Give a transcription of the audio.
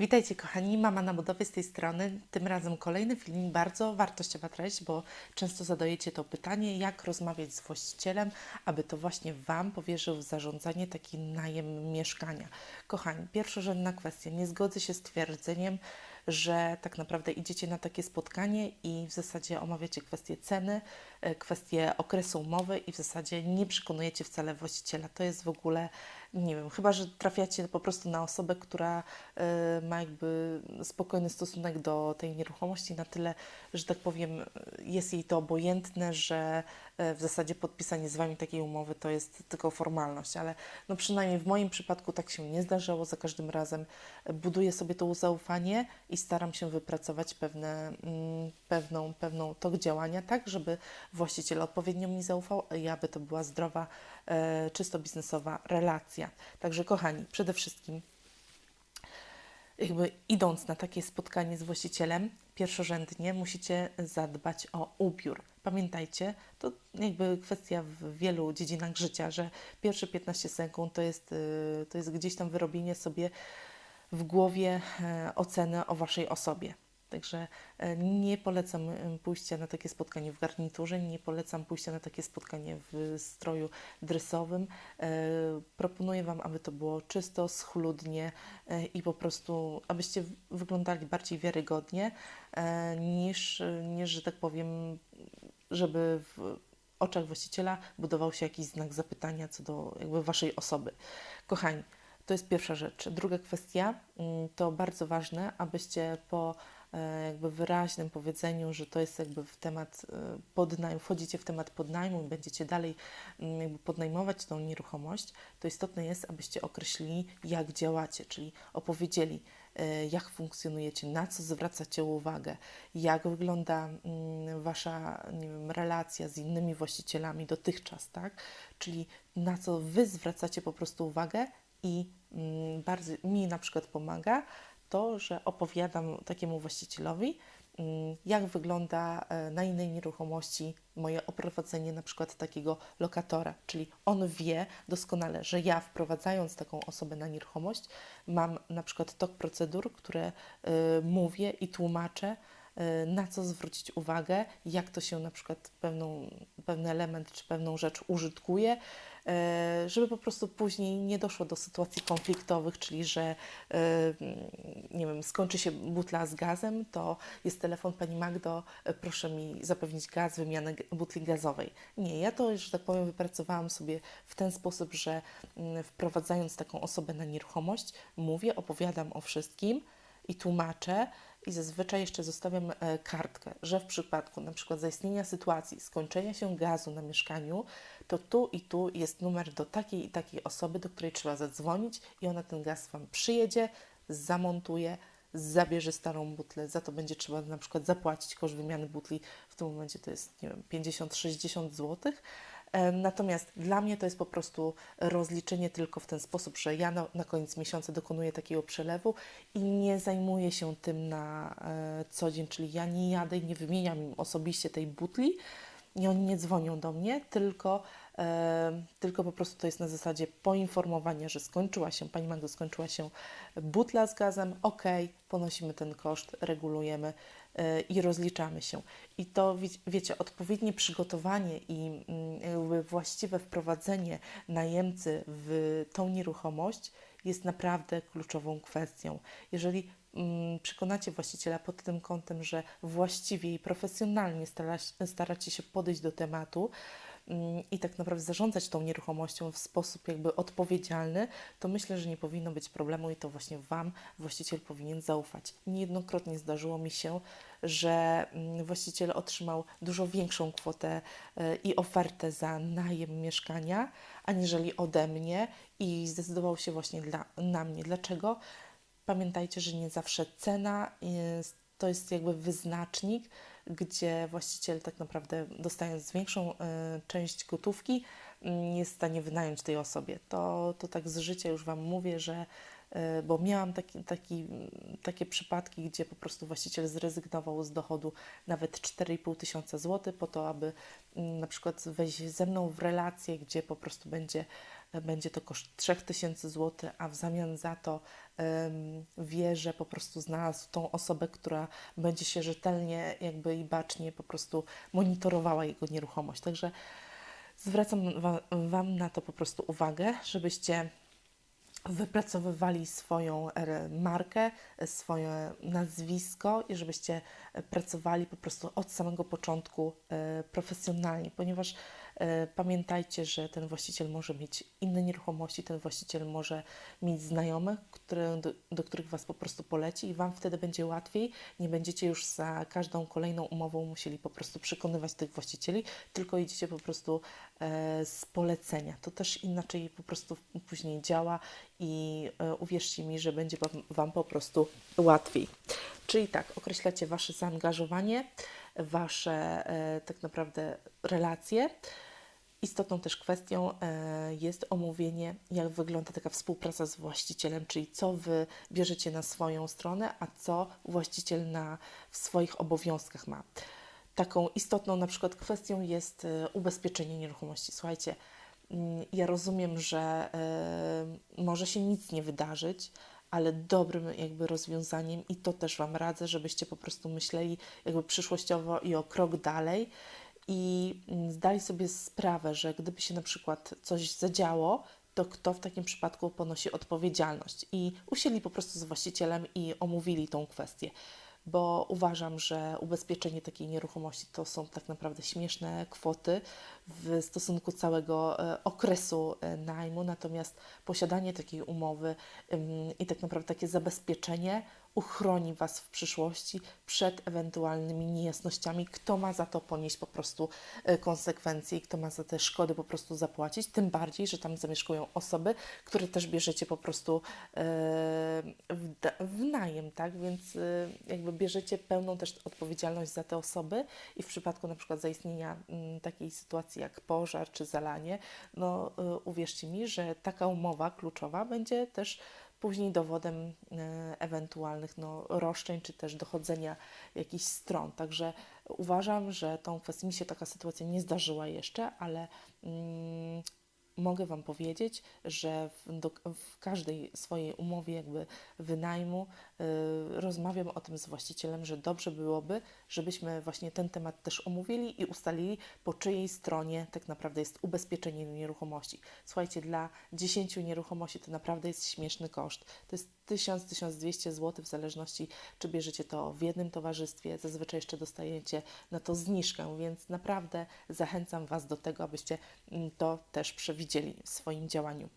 Witajcie kochani, mama na budowie z tej strony. Tym razem kolejny filmik, bardzo wartościowa treść, bo często zadajecie to pytanie, jak rozmawiać z właścicielem, aby to właśnie Wam powierzył w zarządzanie taki najem mieszkania. Kochani, pierwszorzędna kwestia, nie zgodzę się z twierdzeniem, że tak naprawdę idziecie na takie spotkanie i w zasadzie omawiacie kwestie ceny, e, kwestie okresu umowy i w zasadzie nie przekonujecie wcale właściciela. To jest w ogóle, nie wiem, chyba że trafiacie po prostu na osobę, która e, ma jakby spokojny stosunek do tej nieruchomości na tyle, że tak powiem, jest jej to obojętne, że e, w zasadzie podpisanie z Wami takiej umowy to jest tylko formalność, ale no przynajmniej w moim przypadku tak się nie zdarzało. Za każdym razem buduję sobie to zaufanie i staram się wypracować pewne, mm, pewną, pewną tok działania, tak żeby właściciel odpowiednio mi zaufał i aby to była zdrowa, e, czysto biznesowa relacja. Także kochani, przede wszystkim jakby idąc na takie spotkanie z właścicielem, pierwszorzędnie musicie zadbać o ubiór. Pamiętajcie, to jakby kwestia w wielu dziedzinach życia, że pierwsze 15 sekund to jest, y, to jest gdzieś tam wyrobienie sobie w głowie e, oceny o Waszej osobie. Także e, nie polecam e, pójścia na takie spotkanie w garniturze, nie polecam pójścia na takie spotkanie w stroju dresowym. Proponuję Wam, aby to było czysto, schludnie i po prostu, abyście wyglądali bardziej wiarygodnie, niż, niż że tak powiem, żeby w oczach właściciela budował się jakiś znak zapytania co do jakby Waszej osoby. Kochani, to jest pierwsza rzecz. Druga kwestia mm, to bardzo ważne, abyście po e, jakby wyraźnym powiedzeniu, że to jest jakby w temat e, podnajmu, wchodzicie w temat podnajmu i będziecie dalej mm, jakby podnajmować tą nieruchomość, to istotne jest, abyście określili, jak działacie, czyli opowiedzieli, e, jak funkcjonujecie, na co zwracacie uwagę, jak wygląda mm, Wasza nie wiem, relacja z innymi właścicielami dotychczas, tak? Czyli na co Wy zwracacie po prostu uwagę i mm, bardzo mi na przykład pomaga to, że opowiadam takiemu właścicielowi, mm, jak wygląda e, na innej nieruchomości moje oprowadzenie na przykład takiego lokatora, czyli on wie doskonale, że ja wprowadzając taką osobę na nieruchomość mam na przykład tok procedur, które y, mówię i tłumaczę, na co zwrócić uwagę, jak to się na przykład pewną, pewien element czy pewną rzecz użytkuje, E, żeby po prostu później nie doszło do sytuacji konfliktowych, czyli że e, nie wiem, skończy się butla z gazem, to jest telefon Pani Magdo, e, proszę mi zapewnić gaz, wymianę butli gazowej. Nie, ja to, że tak powiem, wypracowałam sobie w ten sposób, że mm, wprowadzając taką osobę na nieruchomość, mówię, opowiadam o wszystkim i tłumaczę, i zazwyczaj jeszcze zostawiam kartkę, że w przypadku na przykład zaistnienia sytuacji skończenia się gazu na mieszkaniu, to tu i tu jest numer do takiej i takiej osoby, do której trzeba zadzwonić i ona ten gaz Wam przyjedzie, zamontuje, zabierze starą butlę, za to będzie trzeba na przykład zapłacić koszt wymiany butli, w tym momencie to jest, nie wiem, 50-60 zł. Natomiast dla mnie to jest po prostu rozliczenie tylko w ten sposób, że ja na, na koniec miesiąca dokonuję takiego przelewu i nie zajmuję się tym na e, co dzień, czyli ja nie jadę i nie wymieniam im osobiście tej butli, i oni nie dzwonią do mnie, tylko, tylko po prostu to jest na zasadzie poinformowania, że skończyła się, Pani Magdo, skończyła się butla z gazem, ok, ponosimy ten koszt, regulujemy e, i rozliczamy się. I to, wiecie, odpowiednie przygotowanie i mm, właściwe wprowadzenie najemcy w tą nieruchomość jest naprawdę kluczową kwestią. Jeżeli Mm, przekonacie właściciela pod tym kątem, że właściwie i profesjonalnie staracie się podejść do tematu i tak naprawdę zarządzać tą nieruchomością w sposób jakby odpowiedzialny, to myślę, że nie powinno być problemu i to właśnie Wam właściciel powinien zaufać. Niejednokrotnie zdarzyło mi się, że mm, właściciel otrzymał dużo większą kwotę e, i ofertę za najem mieszkania, aniżeli ode mnie i zdecydował się właśnie dla, na mnie. Dlaczego? Pamiętajcie, że nie zawsze cena jest, to jest jakby wyznacznik, gdzie właściciel tak naprawdę dostając większą y, część gotówki mm, jest w stanie wynająć tej osobie. To, to tak z życia już Wam mówię, że e, bo miałam taki, taki, takie przypadki, gdzie po prostu właściciel zrezygnował z dochodu nawet 4,5 tysiąca złotych po to, aby mm, na przykład wejść ze mną w relację, gdzie po prostu będzie, będzie to koszt 3000 zł, a w zamian za to wie, że po prostu znalazł tą osobę, która będzie się rzetelnie jakby i bacznie po prostu monitorowała jego nieruchomość. Także zwracam wa- Wam na to po prostu uwagę, żebyście wypracowywali swoją e, markę, swoje nazwisko i żebyście e, pracowali po prostu od samego początku e, profesjonalnie, ponieważ pamiętajcie, że ten właściciel może mieć inne nieruchomości, ten właściciel może mieć znajomych, które, do, do których Was po prostu poleci i Wam wtedy będzie łatwiej. Nie będziecie już za każdą kolejną umową musieli po prostu przekonywać tych właścicieli, tylko idziecie po prostu e, z polecenia. To też inaczej po prostu później działa i e, uwierzcie mi, że będzie wam, wam po prostu łatwiej. Czyli tak, określacie Wasze zaangażowanie, Wasze e, tak naprawdę relacje. Istotną też kwestią e, jest omówienie, jak wygląda taka współpraca z właścicielem, czyli co Wy bierzecie na swoją stronę, a co właściciel na, w swoich obowiązkach ma. Taką istotną na przykład kwestią jest e, ubezpieczenie nieruchomości. Słuchajcie, mm, ja rozumiem, że może się nic nie wydarzyć, ale dobrym jakby rozwiązaniem i to też Wam radzę, żebyście po prostu myśleli jakby przyszłościowo i o krok dalej i zdali sobie sprawę, że gdyby się na przykład coś zadziało, to kto w takim przypadku ponosi odpowiedzialność. I usiedli po prostu z właścicielem i omówili tą kwestię, bo uważam, że ubezpieczenie takiej nieruchomości to są tak naprawdę śmieszne kwoty w stosunku całego e, okresu e, najmu, natomiast posiadanie takiej umowy i tak naprawdę takie zabezpieczenie uchroni Was w przyszłości przed ewentualnymi niejasnościami, kto ma za to ponieść po prostu e, konsekwencje i kto ma za te szkody po prostu zapłacić. Tym bardziej, że tam zamieszkują osoby, które też bierzecie po prostu w, najem, tak? Więc jakby bierzecie pełną też odpowiedzialność za te osoby i w przypadku na przykład zaistnienia takiej sytuacji jak pożar czy zalanie, no e, uwierzcie mi, że taka umowa kluczowa będzie też później dowodem e, ewentualnych no, roszczeń czy też dochodzenia jakichś stron. Także uważam, że tą kwestią mi się taka sytuacja nie zdarzyła jeszcze, ale mm, mogę Wam powiedzieć, że w, do, w każdej swojej umowie jakby wynajmu y, rozmawiam o tym z właścicielem, że dobrze byłoby, żebyśmy właśnie ten temat też omówili i ustalili, po czyjej stronie tak naprawdę jest ubezpieczenie nieruchomości. Słuchajcie, dla 10 nieruchomości to naprawdę jest śmieszny koszt. To jest 1000-1200 zł w zależności, czy bierzecie to w jednym towarzystwie. Zazwyczaj jeszcze dostajecie na to zniżkę, więc naprawdę zachęcam Was do tego, abyście mm, to też przewidzieli w swoim działaniu.